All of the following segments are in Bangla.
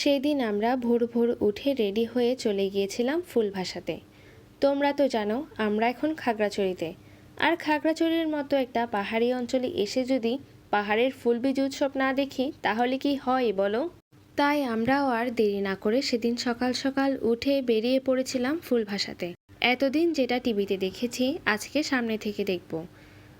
সেদিন আমরা ভোর ভোর উঠে রেডি হয়ে চলে গিয়েছিলাম ফুল ভাসাতে তোমরা তো জানো, আমরা এখন খাগড়াছড়িতে। আর খাগড়াছড়ির মতো একটা পাহাড়ি অঞ্চলে এসে যদি পাহাড়ের ফুল বীজ উৎসব না দেখি, তাহলে কি হয় বলো? তাই আমরাও আর দেরি না করে সেদিন সকাল সকাল উঠে বেরিয়ে পড়েছিলাম ফুল ভাসাতে এতদিন যেটা টিভিতে দেখেছি, আজকে সামনে থেকে দেখব।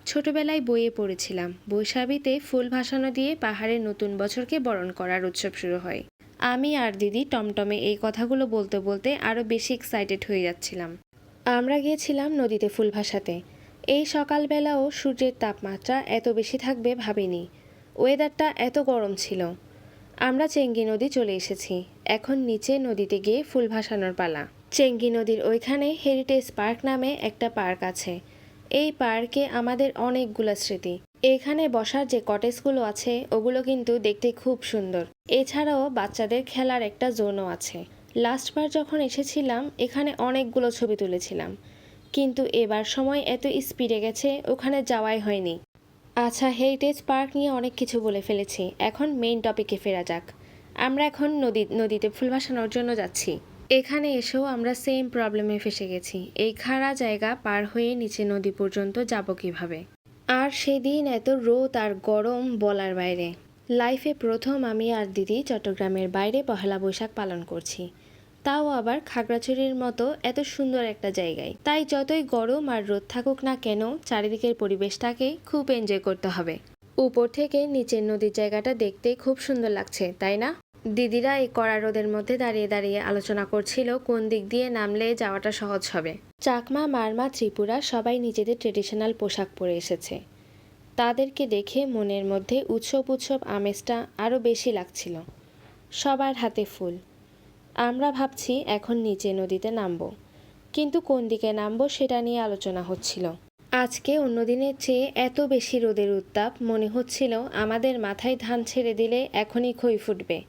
ছোটবেলায় বইয়ে পড়েছিলাম, বৈশাখীতে ফুল ভাসানো দিয়ে পাহাড়ের নতুন বছরকে বরণ করার উৎসব শুরু হয়। আমি আর দিদি টমটমে এই কথাগুলো বলতে বলতে আরও বেশি এক্সাইটেড হয়ে যাচ্ছিলাম। আমরা গিয়েছিলাম নদীতে ফুল ভাসাতে। এই সকালবেলাও সূর্যের তাপমাত্রা এত বেশি থাকবে ভাবিনি। ওয়েদারটা এত গরম ছিল। আমরা চেঙ্গি নদী চলে এসেছি। এখন নিচে নদীতে গিয়ে ফুল ভাসানোর পালা। চেঙ্গি নদীর ওইখানে হেরিটেজ পার্ক নামে একটা পার্ক আছে। এই পার্কে আমাদের অনেকগুলো স্মৃতি। এখানে বসার যে কটেজগুলো আছে, ওগুলো কিন্তু দেখতে খুব সুন্দর। এছাড়াও বাচ্চাদের খেলার একটা জোনও আছে। লাস্টবার যখন এসেছিলাম, এখানে অনেকগুলো ছবি তুলেছিলাম। কিন্তু এবার সময় এত স্পিডে গেছে, ওখানে যাওয়াই হয়নি। আচ্ছা হেরিটেজ পার্ক নিয়ে অনেক কিছু বলে ফেলেছি। এখন মেইন টপিকে ফেরা যাক। আমরা এখন নদী, নদীতে ফুল ভাসানোর জন্য যাচ্ছি। এখানে এসেও আমরা সেম প্রবলেমে ফেসে গেছি। এই খাড়া জায়গা পার হয়ে নিচে নদী পর্যন্ত যাব কীভাবে? আর সেদিন এত রোদ আর গরম বলার বাইরে। লাইফে প্রথম আমি আর দিদি চট্টগ্রামের বাইরে পহেলা বৈশাখ পালন করছি। তাও আবার খাগড়াছড়ির মতো এত সুন্দর একটা জায়গায়। তাই যতই গরম আর রোদ থাকুক না কেন, চারিদিকের পরিবেশটাকে খুব এনজয় করতে হবে। উপর থেকে নিচের নদীর জায়গাটা দেখতে খুব সুন্দর লাগছে, তাই না? দিদিরা এই কড়া রোদের মধ্যে দাঁড়িয়ে দাঁড়িয়ে আলোচনা করছিল, কোন দিক দিয়ে নামলে যাওয়াটা সহজ হবে। চাকমা, মারমা, ত্রিপুরা সবাই নিজেদের ট্রেডিশনাল পোশাক পরে এসেছে। তাদেরকে দেখে মনের মধ্যে উৎসব উৎসব আমেজটা আরও বেশি লাগছিল। সবার হাতে ফুল। আমরা ভাবছি এখন নিচে নদীতে নামবো। কিন্তু কোন দিকে নামবো সেটা নিয়ে আলোচনা হচ্ছিল। আজকে অন্য দিনের চেয়ে এত বেশি রোদের উত্তাপ মনে হচ্ছিল আমাদের মাথায় ধান ছেড়ে দিলে এখনই খই ফুটবে।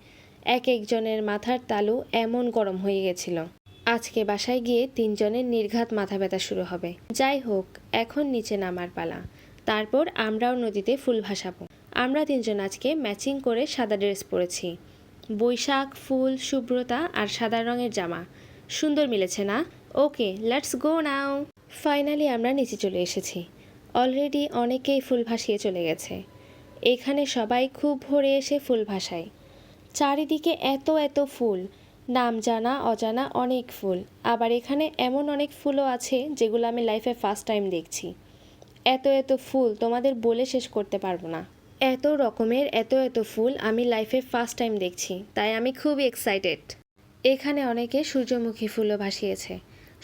এক একজনের মাথার তালু এমন গরম হয়ে গেছিল। আজকে বাসায় গিয়ে তিনজনের নির্ঘাত মাথা ব্যথা শুরু হবে। যাই হোক, এখন নিচে নামার পালা। তারপর আমরাও নদীতে ফুল ভাসাবো। আমরা তিনজন আজকে ম্যাচিং করে সাদা ড্রেস পরেছি। বৈশাখ, ফুল, শুভ্রতা আর সাদা রঙের জামা। সুন্দর মিলেছে না? Okay let's go now finally আমরা নিচে চলে এসেছি। অলরেডি অনেকেই ফুল ভাসিয়ে চলে গেছে। এখানে সবাই খুব ভোরে এসে ফুল ভাসায়। চারিদিকে এত এত ফুল। নাম জানা, অজানা অনেক ফুল। আবার এখানে এমন অনেক ফুলও আছে যেগুলো আমি লাইফে ফার্স্ট টাইম দেখছি। এত এত ফুল তোমাদের বলে শেষ করতে পারব না। এত রকমের এত এত ফুল আমি লাইফে ফার্স্ট টাইম দেখছি, তাই আমি খুবই এক্সাইটেড এখানে অনেকে সূর্যমুখী ফুলও ভাসিয়েছে।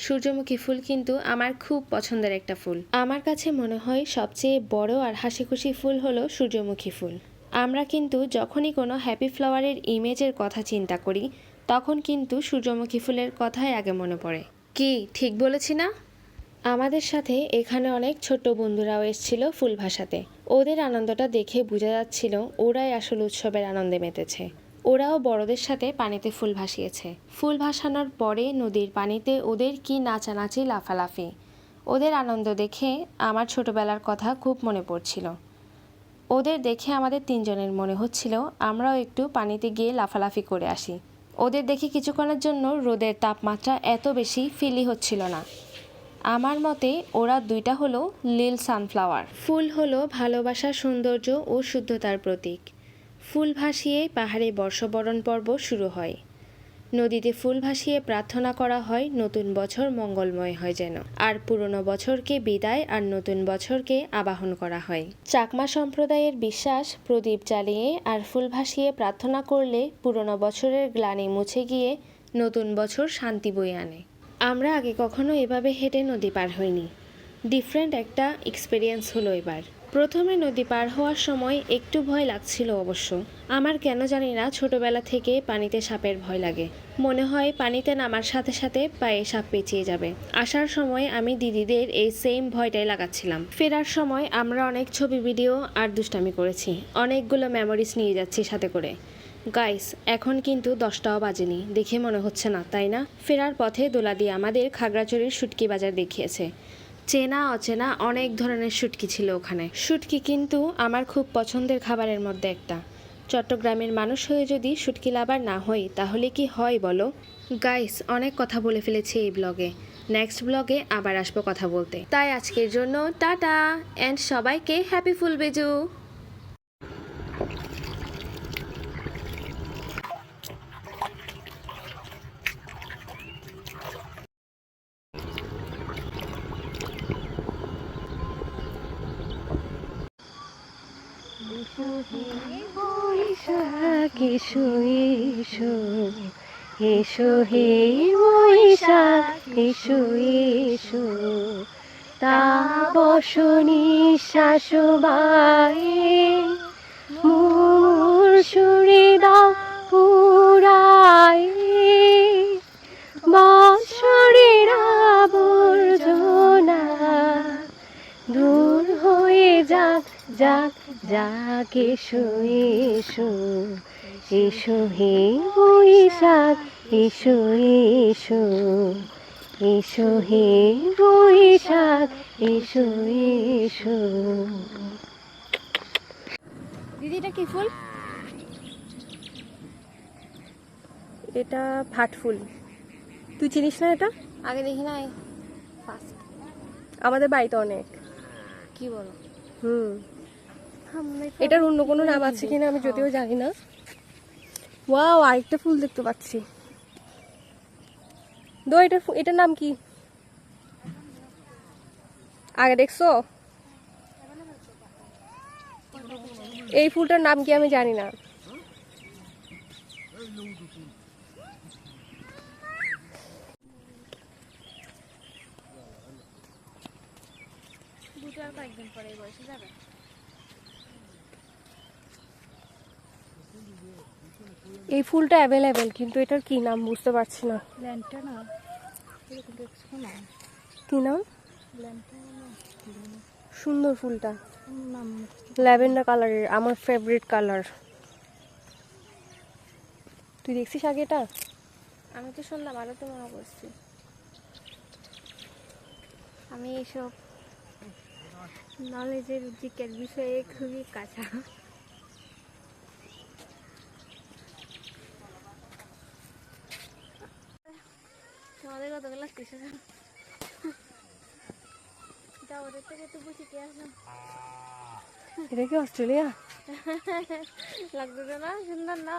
সূর্যমুখী ফুল কিন্তু আমার খুব পছন্দের একটা ফুল। আমার কাছে মনে হয় সবচেয়ে বড় আর হাসি খুশি ফুল হলো সূর্যমুখী ফুল। আমরা কিন্তু যখনই কোনো হ্যাপি ফ্লাওয়ারের ইমেজের কথা চিন্তা করি তখন কিন্তু সূর্যমুখী ফুলের কথাই আগে মনে পড়ে। কি? ঠিক বলেছি না? আমাদের সাথে এখানে অনেক ছোট্ট বন্ধুরাও এসেছিল ফুল ভাসাতে। ওদের আনন্দটা দেখে বোঝা যাচ্ছিল ওরাই আসল উৎসবের আনন্দে মেতেছে। ওরাও বড়দের সাথে পানিতে ফুল ভাসিয়েছে। ফুল ভাসানোর পরে নদীর পানিতে ওদের কি নাচানাচি লাফালাফি। ওদের আনন্দ দেখে আমার ছোটবেলার কথা খুব মনে পড়ছিল। ওদের দেখে আমাদের তিনজনের মনে হচ্ছিল, আমরাও একটু পানিতে গিয়ে লাফালাফি করে আসি। ওদের দেখে কিছুক্ষণের জন্য রোদের তাপমাত্রা এত বেশি ফিলি হচ্ছিল না। আমার মতে ওরা দুইটা হলো লিল সানফ্লাওয়ার। ফুল হলো ভালোবাসা, সৌন্দর্য ও শুদ্ধতার প্রতীক। ফুল ভাসিয়ে পাহাড়ে বর্ষবরণ পর্ব শুরু হয়। নদীতে ফুল ভাসিয়ে প্রার্থনা করা হয়, নতুন বছর মঙ্গলময় হয় যেন। আর পুরনো বছরকে বিদায় আর নতুন বছরকে আবাহন করা হয়। চাকমা সম্প্রদায়ের বিশ্বাস, প্রদীপ জ্বালিয়ে আর ফুল ভাসিয়ে প্রার্থনা করলে পুরনো বছরের গ্লানি মুছে গিয়ে নতুন বছর শান্তি বয়ে আনে। আমরা আগে কখনো এভাবে হেঁটে নদী পার হইনি। ডিফারেন্ট একটা এক্সপিরিয়েন্স হলো এবার। প্রথমে নদী পার হওয়ার সময় একটু ভয় লাগছিল অবশ্য। আমার কেন জানি না ছোটবেলা থেকে পানিতে সাপের ভয় লাগে। মনে হয় পানিতে নামার সাথে সাথে পায়ে সাপ পেঁচিয়ে যাবে। আসার সময় আমি দিদিদের এই সেম ভয়টাই লাগাচ্ছিলাম। ফেরার সময় আমরা অনেক ছবি ভিডিও আর দুষ্টামি করেছি। অনেকগুলো মেমোরিজ নিয়ে যাচ্ছি সাথে করে। গাইস এখন কিন্তু দশটাও বাজেনি। দেখে মনে হচ্ছে না, তাই না? ফেরার পথে দোলা দিয়ে আমাদের খাগড়াছড়ির শুটকি বাজার দেখিয়েছে। চেনা, অচেনা অনেক ধরনের শুটকি ছিল ওখানে। শুটকি কিন্তু আমার খুব পছন্দের খাবারের মধ্যে একটা। চট্টগ্রামের মানুষ হয়ে যদি শুটকি লাভার না হই, তাহলে কি হয় বলো? গাইস অনেক কথা বলে ফেলেছি এই ব্লগে। নেক্সট ব্লগে আবার আসব কথা বলতে। তাই আজকের জন্য টাটা অ্যান্ড সবাইকে হ্যাপি ফুল বেজু। এসো হে বৈশাখ এসো এসো তা বসনি শাশুবায়ে মোর সুরে দাও পুরায়ে বৎসরের আবর্জনা দূর হয়ে যাক যাক যাক এসো এসো এসো হে বৈশাখ এসো এসো এসো হে বৈশাখ এসো এসো। দিদিটা কি ফুল? এটা ফাট ফুল। তুই চিনিস না এটা? আগে দেখি নাই। আমাদের বাড়িতে অনেক। কি বলো? হুম। এটার অন্য কোনো নাম আছে কিনা আমি যদিও জানি না। ওয়াও আরেকটা ফুল দেখতে পাচ্ছি। দো এটার ফু- এটার নাম কি? আগে দেখছ? এই ফুলটার নাম কি আমি জানি না। দুটো আর কয়েকদিন পরে বয়সে যাবে। এই ফুলটা অ্যাভেলেবেল কিন্তু এটার কি নাম বুঝতে পারছি না। কি নাম? ল্যান্টানা সুন্দর ফুলটা। নাম ল্যাভেন্ডার কালারের আমার ফেভারিট কালার তুই দেখছিস আগে এটা? আমি তো শুনলাম আরও তো মনে করছি আমি এইসব নলেজের জিকের বিষয়ে খুবই কাঁচা। কিছু যাও ওদের থেকে তো বুঝি কে আসো এটা কি অস্ট্রেলিয়া? লাগতেছে না, সুন্দর না